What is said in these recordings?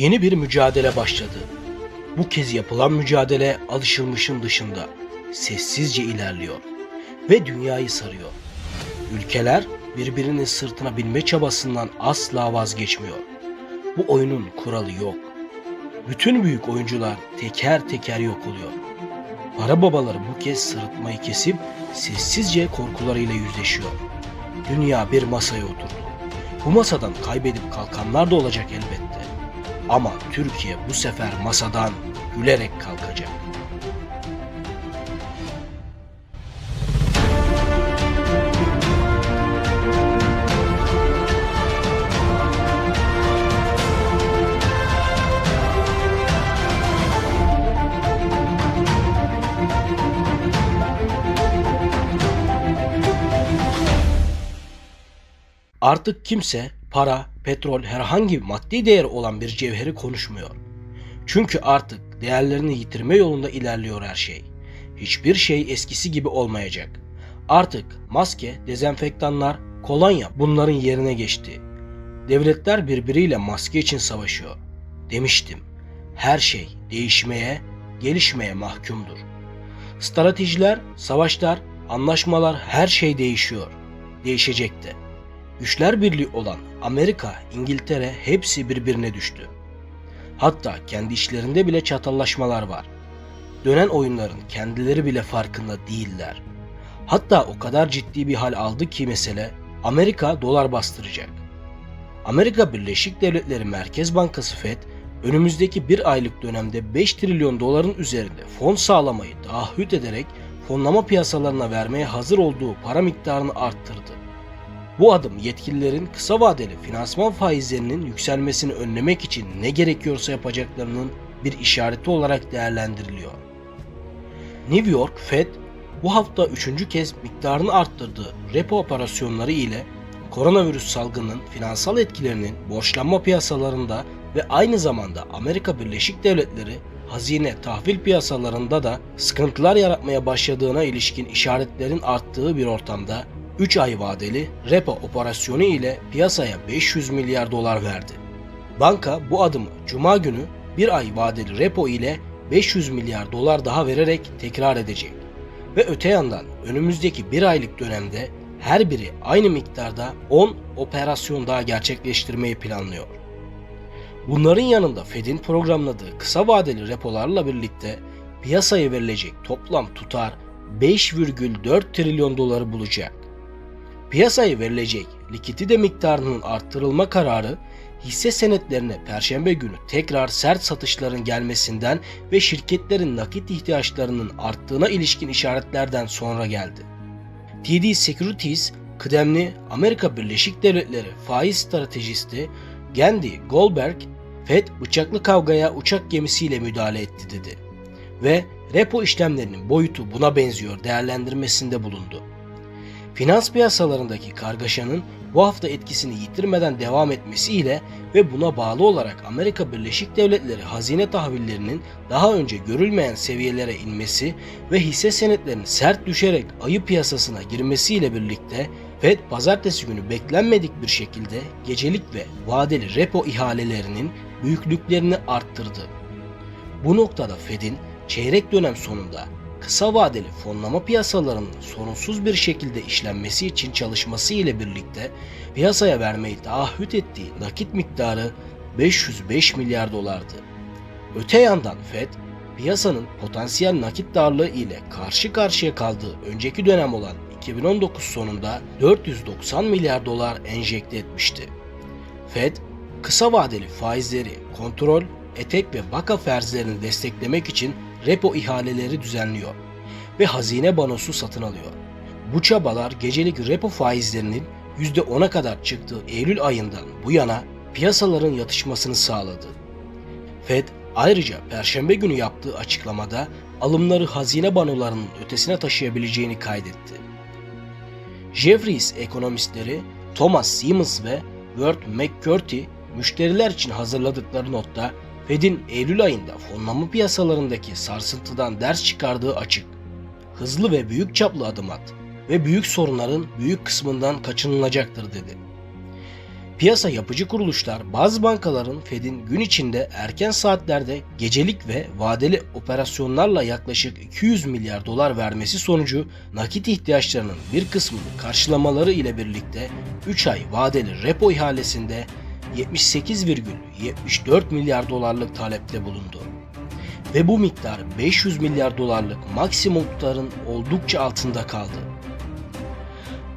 Yeni bir mücadele başladı. Bu kez yapılan mücadele alışılmışın dışında sessizce ilerliyor ve dünyayı sarıyor. Ülkeler birbirinin sırtına binme çabasından asla vazgeçmiyor. Bu oyunun kuralı yok. Bütün büyük oyuncular teker teker yok oluyor. Para babaları bu kez sırıtmayı kesip sessizce korkularıyla yüzleşiyor. Dünya bir masaya oturdu. Bu masadan kaybedip kalkanlar da olacak elbette. Ama Türkiye bu sefer masadan gülerek kalkacak. Artık kimse para, petrol, herhangi maddi değeri olan bir cevheri konuşmuyor. Çünkü artık değerlerini yitirme yolunda ilerliyor her şey. Hiçbir şey eskisi gibi olmayacak. Artık maske, dezenfektanlar, kolonya bunların yerine geçti. Devletler birbiriyle maske için savaşıyor. Demiştim. Her şey değişmeye, gelişmeye mahkumdur. Stratejiler, savaşlar, anlaşmalar her şey değişiyor. Değişecek de. Güçler birliği olan Amerika, İngiltere hepsi birbirine düştü. Hatta kendi işlerinde bile çatallaşmalar var. Dönen oyunların kendileri bile farkında değiller. Hatta o kadar ciddi bir hal aldı ki mesele Amerika dolar bastıracak. Amerika Birleşik Devletleri Merkez Bankası Fed önümüzdeki bir aylık dönemde 5 trilyon doların üzerinde fon sağlamayı taahhüt ederek fonlama piyasalarına vermeye hazır olduğu para miktarını arttırdı. Bu adım yetkililerin kısa vadeli finansman faizlerinin yükselmesini önlemek için ne gerekiyorsa yapacaklarının bir işareti olarak değerlendiriliyor. New York Fed bu hafta üçüncü kez miktarını arttırdığı repo operasyonları ile koronavirüs salgının finansal etkilerinin borçlanma piyasalarında ve aynı zamanda Amerika Birleşik Devletleri hazine tahvil piyasalarında da sıkıntılar yaratmaya başladığına ilişkin işaretlerin arttığı bir ortamda 3 ay vadeli repo operasyonu ile piyasaya 500 milyar dolar verdi. Banka bu adımı cuma günü bir ay vadeli repo ile 500 milyar dolar daha vererek tekrar edecek. Ve öte yandan önümüzdeki bir aylık dönemde her biri aynı miktarda 10 operasyon daha gerçekleştirmeyi planlıyor. Bunların yanında Fed'in programladığı kısa vadeli repolarla birlikte piyasaya verilecek toplam tutar 5,4 trilyon doları bulacak. Piyasaya verilecek likidite miktarının arttırılma kararı hisse senetlerine perşembe günü tekrar sert satışların gelmesinden ve şirketlerin nakit ihtiyaçlarının arttığına ilişkin işaretlerden sonra geldi. TD Securities kıdemli Amerika Birleşik Devletleri faiz stratejisti Gandhi Goldberg, Fed bıçaklı kavgaya uçak gemisiyle müdahale etti dedi ve repo işlemlerinin boyutu buna benziyor değerlendirmesinde bulundu. Finans piyasalarındaki kargaşanın bu hafta etkisini yitirmeden devam etmesiyle ve buna bağlı olarak Amerika Birleşik Devletleri hazine tahvillerinin daha önce görülmeyen seviyelere inmesi ve hisse senetlerinin sert düşerek ayı piyasasına girmesiyle birlikte Fed pazartesi günü beklenmedik bir şekilde gecelik ve vadeli repo ihalelerinin büyüklüklerini arttırdı. Bu noktada Fed'in çeyrek dönem sonunda kısa vadeli fonlama piyasalarının sorunsuz bir şekilde işlenmesi için çalışması ile birlikte piyasaya vermeyi taahhüt ettiği nakit miktarı 505 milyar dolardı. Öte yandan Fed, piyasanın potansiyel nakit darlığı ile karşı karşıya kaldığı önceki dönem olan 2019 sonunda 490 milyar dolar enjekte etmişti. Fed, kısa vadeli faizleri kontrol, etek ve vaka ferzlerini desteklemek için repo ihaleleri düzenliyor ve hazine banosu satın alıyor. Bu çabalar gecelik repo faizlerinin %10'a kadar çıktığı Eylül ayından bu yana piyasaların yatışmasını sağladı. Fed ayrıca perşembe günü yaptığı açıklamada alımları hazine banolarının ötesine taşıyabileceğini kaydetti. Jeffries ekonomistleri Thomas Siemens ve Ward McCurdy müşteriler için hazırladıkları notta Fed'in Eylül ayında fonlama piyasalarındaki sarsıntıdan ders çıkardığı açık. Hızlı ve büyük çaplı adım at ve büyük sorunların büyük kısmından kaçınılacaktır dedi. Piyasa yapıcı kuruluşlar bazı bankaların Fed'in gün içinde erken saatlerde gecelik ve vadeli operasyonlarla yaklaşık 200 milyar dolar vermesi sonucu nakit ihtiyaçlarının bir kısmını karşılamaları ile birlikte 3 ay vadeli repo ihalesinde 78,74 milyar dolarlık talepte bulundu. Ve bu miktar 500 milyar dolarlık maksimum tutarın oldukça altında kaldı.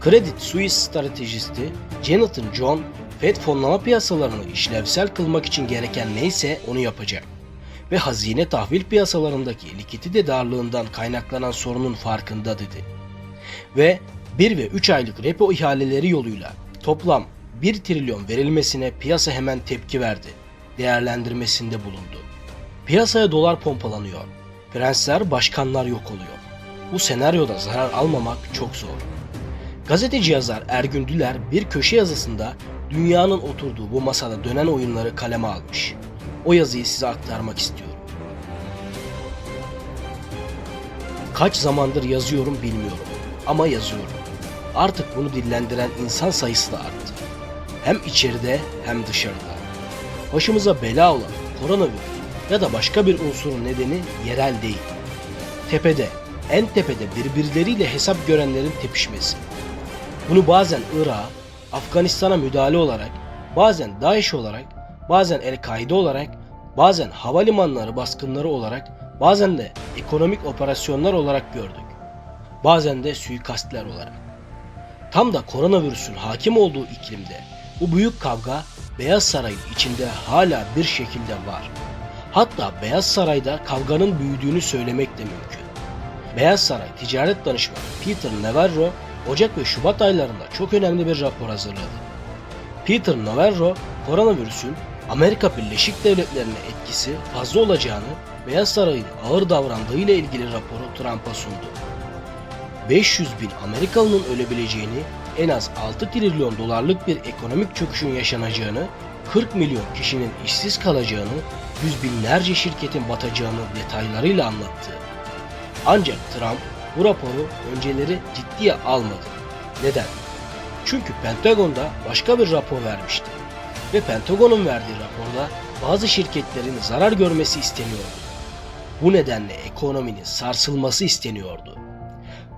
Credit Suisse stratejisti Jonathan John, Fed fonlama piyasalarını işlevsel kılmak için gereken neyse onu yapacak ve hazine tahvil piyasalarındaki likidite darlığından kaynaklanan sorunun farkında dedi. Ve 1 ve 3 aylık repo ihaleleri yoluyla toplam 1 trilyon verilmesine piyasa hemen tepki verdi. Değerlendirmesinde bulundu. Piyasaya dolar pompalanıyor. Prensler, başkanlar yok oluyor. Bu senaryoda zarar almamak çok zor. Gazeteci yazar Ergün Düler bir köşe yazısında dünyanın oturduğu bu masada dönen oyunları kaleme almış. O yazıyı size aktarmak istiyorum. Kaç zamandır yazıyorum bilmiyorum ama yazıyorum. Artık bunu dillendiren insan sayısı da arttı. Hem içeride hem dışarıda. Başımıza bela olan koronavirüs ya da başka bir unsurun nedeni yerel değil. Tepede, en tepede birbirleriyle hesap görenlerin tepişmesi. Bunu bazen Irak'a, Afganistan'a müdahale olarak, bazen DAEŞ olarak, bazen El-Kaide olarak, bazen havalimanları baskınları olarak, bazen de ekonomik operasyonlar olarak gördük. Bazen de suikastler olarak. Tam da koronavirüsün hakim olduğu iklimde bu büyük kavga Beyaz Saray'ın içinde hala bir şekilde var. Hatta Beyaz Saray'da kavganın büyüdüğünü söylemek de mümkün. Beyaz Saray Ticaret Danışmanı Peter Navarro Ocak ve Şubat aylarında çok önemli bir rapor hazırladı. Peter Navarro, koronavirüsün Amerika Birleşik Devletleri'ne etkisi fazla olacağını, Beyaz Saray'ın ağır davrandığı ile ilgili raporu Trump'a sundu. 500 bin Amerikalının ölebileceğini, en az 6 trilyon dolarlık bir ekonomik çöküşün yaşanacağını, 40 milyon kişinin işsiz kalacağını, yüz binlerce şirketin batacağını detaylarıyla anlattı. Ancak Trump bu raporu önceleri ciddiye almadı. Neden? Çünkü Pentagon'da başka bir rapor vermişti. Ve Pentagon'un verdiği raporda bazı şirketlerin zarar görmesi isteniyordu. Bu nedenle ekonominin sarsılması isteniyordu.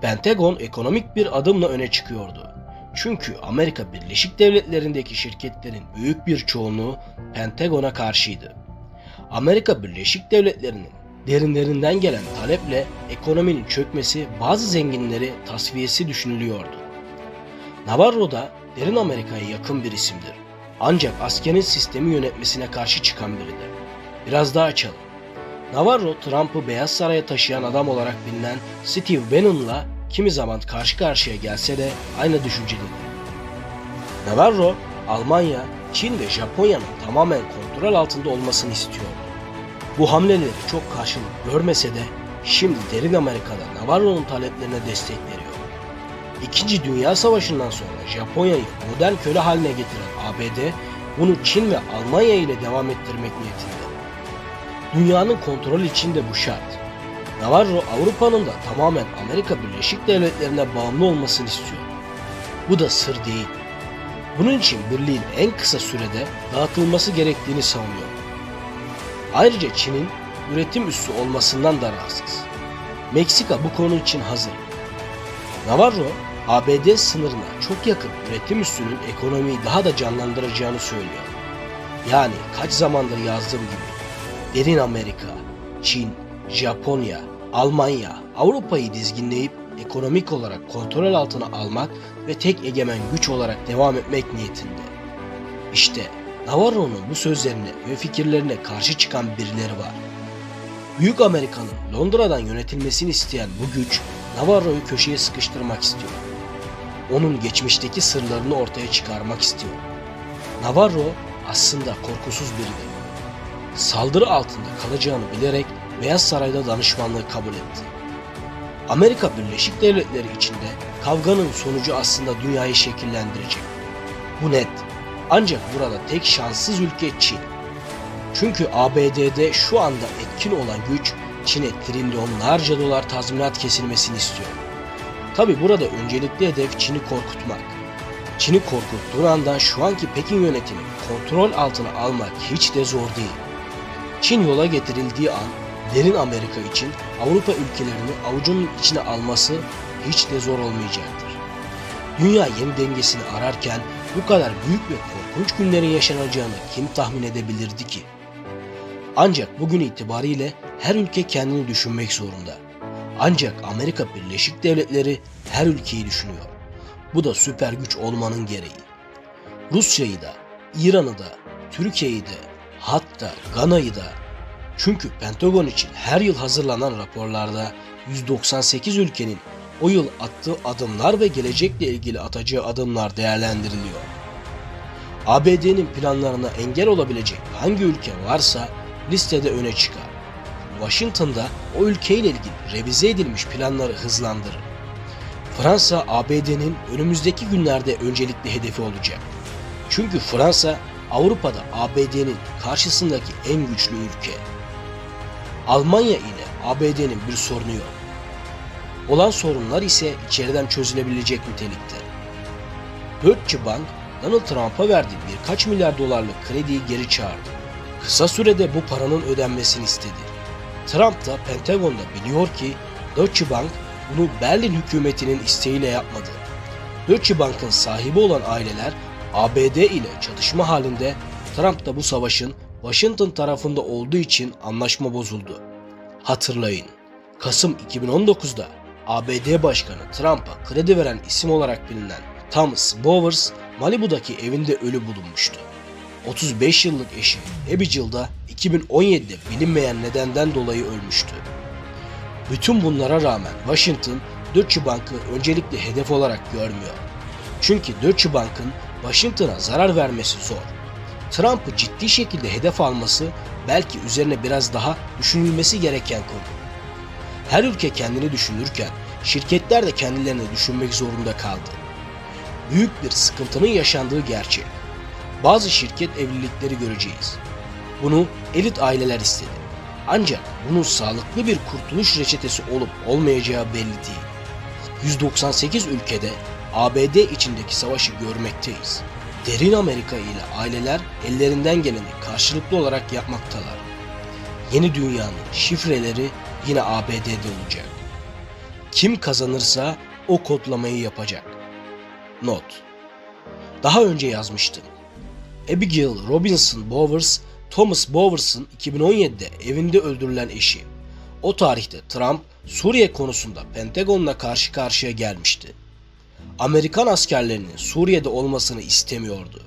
Pentagon ekonomik bir adımla öne çıkıyordu. Çünkü Amerika Birleşik Devletleri'ndeki şirketlerin büyük bir çoğunluğu Pentagon'a karşıydı. Amerika Birleşik Devletleri'nin derinlerinden gelen taleple ekonominin çökmesi bazı zenginleri tasfiyesi düşünülüyordu. Navarro da derin Amerika'ya yakın bir isimdir. Ancak askerin sistemi yönetmesine karşı çıkan biridir. Biraz daha açalım. Navarro, Trump'ı Beyaz Saray'a taşıyan adam olarak bilinen Steve Bannon'la kimi zaman karşı karşıya gelse de aynı düşüncededir. Navarro, Almanya, Çin ve Japonya'nın tamamen kontrol altında olmasını istiyordu. Bu hamleleri çok karşılık görmese de şimdi derin Amerika'da Navarro'nun taleplerine destek veriyor. İkinci Dünya Savaşı'ndan sonra Japonya'yı modern köle haline getiren ABD bunu Çin ve Almanya ile devam ettirmek niyetinde. Dünyanın kontrolü için de bu şart. Navarro Avrupa'nın da tamamen Amerika Birleşik Devletleri'ne bağımlı olmasını istiyor. Bu da sır değil. Bunun için birliğin en kısa sürede dağıtılması gerektiğini savunuyor. Ayrıca Çin'in üretim üssü olmasından da rahatsız. Meksika bu konu için hazır. Navarro, ABD sınırına çok yakın üretim üssünün ekonomiyi daha da canlandıracağını söylüyor. Yani kaç zamandır yazdığım gibi derin Amerika, Çin, Japonya, Almanya, Avrupa'yı dizginleyip ekonomik olarak kontrol altına almak ve tek egemen güç olarak devam etmek niyetinde. İşte Navarro'nun bu sözlerine ve fikirlerine karşı çıkan birileri var. Büyük Amerika'nın Londra'dan yönetilmesini isteyen bu güç Navarro'yu köşeye sıkıştırmak istiyor. Onun geçmişteki sırlarını ortaya çıkarmak istiyor. Navarro aslında korkusuz biridir. Saldırı altında kalacağını bilerek Beyaz Saray'da danışmanlığı kabul etti. Amerika Birleşik Devletleri içinde kavganın sonucu aslında dünyayı şekillendirecek. Bu net. Ancak burada tek şanssız ülke Çin. Çünkü ABD'de şu anda etkin olan güç Çin'e trilyonlarca dolar tazminat kesilmesini istiyor. Tabi burada öncelikli hedef Çin'i korkutmak. Çin'i korkuttuğun anda şu anki Pekin yönetimi kontrol altına almak hiç de zor değil. Çin yola getirildiği an derin Amerika için Avrupa ülkelerini avucunun içine alması hiç de zor olmayacaktır. Dünya yeni dengesini ararken bu kadar büyük ve korkunç günlerin yaşanacağını kim tahmin edebilirdi ki? Ancak bugün itibariyle her ülke kendini düşünmek zorunda. Ancak Amerika Birleşik Devletleri her ülkeyi düşünüyor. Bu da süper güç olmanın gereği. Rusya'yı da, İran'ı da, Türkiye'yi de, hatta Gana'yı da. Çünkü Pentagon için her yıl hazırlanan raporlarda 198 ülkenin o yıl attığı adımlar ve gelecekle ilgili atacağı adımlar değerlendiriliyor. ABD'nin planlarına engel olabilecek hangi ülke varsa listede öne çıkar. Washington'da o ülkeyle ilgili revize edilmiş planları hızlandırır. Fransa ABD'nin önümüzdeki günlerde öncelikli hedefi olacak. Çünkü Fransa Avrupa'da ABD'nin karşısındaki en güçlü ülke. Almanya ile ABD'nin bir sorunu yok. Olan sorunlar ise içeriden çözülebilecek nitelikte. Deutsche Bank, Donald Trump'a verdiği birkaç milyar dolarlık krediyi geri çağırdı. Kısa sürede bu paranın ödenmesini istedi. Trump da Pentagon'da biliyor ki Deutsche Bank bunu Berlin hükümetinin isteğiyle yapmadı. Deutsche Bank'ın sahibi olan aileler ABD ile çatışma halinde Trump da bu savaşın Washington tarafında olduğu için anlaşma bozuldu. Hatırlayın, Kasım 2019'da ABD Başkanı Trump'a kredi veren isim olarak bilinen Thomas Bowers, Malibu'daki evinde ölü bulunmuştu. 35 yıllık eşi Abigail da 2017'de bilinmeyen nedenden dolayı ölmüştü. Bütün bunlara rağmen Washington, Deutsche Bank'ı öncelikle hedef olarak görmüyor. Çünkü Deutsche Bank'ın Washington'a zarar vermesi zor. Trump'ı ciddi şekilde hedef alması belki üzerine biraz daha düşünülmesi gereken konu. Her ülke kendini düşünürken şirketler de kendilerini düşünmek zorunda kaldı. Büyük bir sıkıntının yaşandığı gerçek. Bazı şirket evlilikleri göreceğiz. Bunu elit aileler istedi. Ancak bunun sağlıklı bir kurtuluş reçetesi olup olmayacağı belli değil. 198 ülkede ABD içindeki savaşı görmekteyiz. Derin Amerika ile aileler ellerinden geleni karşılıklı olarak yapmaktalar. Yeni dünyanın şifreleri yine ABD'de olacak. Kim kazanırsa o kodlamayı yapacak. Not. Daha önce yazmıştım. Abigail Robinson Bowers, Thomas Bowers'ın 2017'de evinde öldürülen eşi. O tarihte Trump Suriye konusunda Pentagon'la karşı karşıya gelmişti. Amerikan askerlerinin Suriye'de olmasını istemiyordu.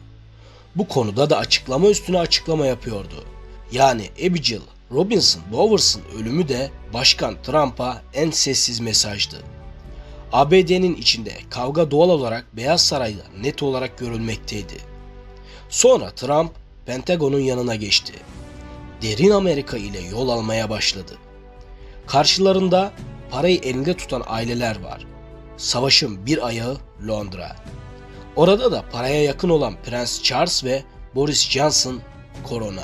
Bu konuda da açıklama üstüne açıklama yapıyordu. Yani Abigail Robinson Bowers'ın ölümü de Başkan Trump'a en sessiz mesajdı. ABD'nin içinde kavga doğal olarak Beyaz Saray'da net olarak görülmekteydi. Sonra Trump Pentagon'un yanına geçti. Derin Amerika ile yol almaya başladı. Karşılarında parayı elinde tutan aileler var. Savaşın bir ayağı Londra. Orada da paraya yakın olan Prens Charles ve Boris Johnson korona.